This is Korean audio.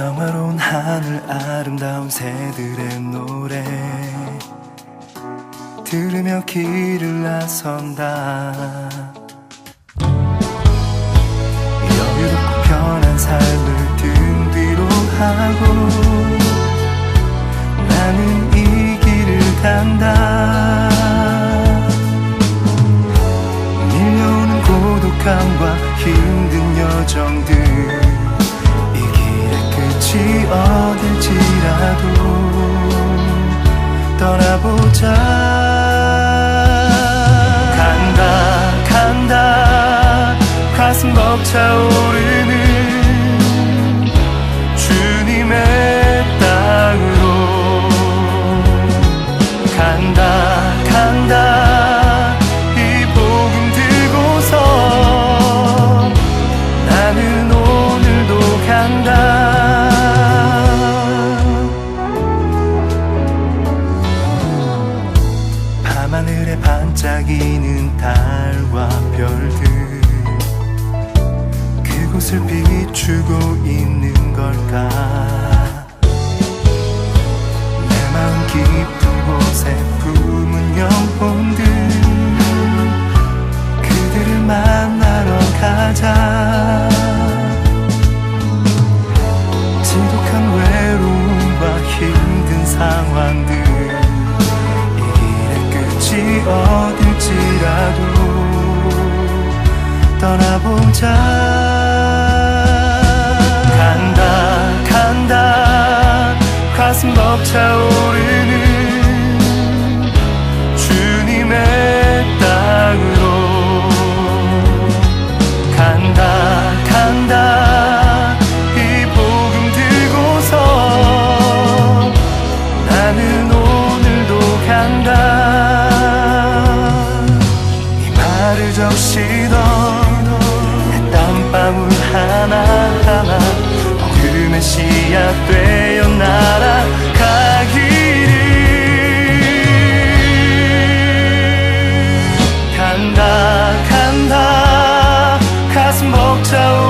평화로운 하늘 아름다운 새들의 노래. 들으며 길을 나선다. 여유롭고 편한 삶을 등 뒤로 하고 나는 이 길을 간다. 어딜지라도 떠나보자. 간다 간다. 가슴 벅차오 하늘에 반짝이는 달과 별들. 그곳을 비추고 있는 걸까? 내 마음 깊은 곳에 품은 영혼들. 그들을 만나러 가자 떠나보자. 간다 간다. 가슴 벅차오르 so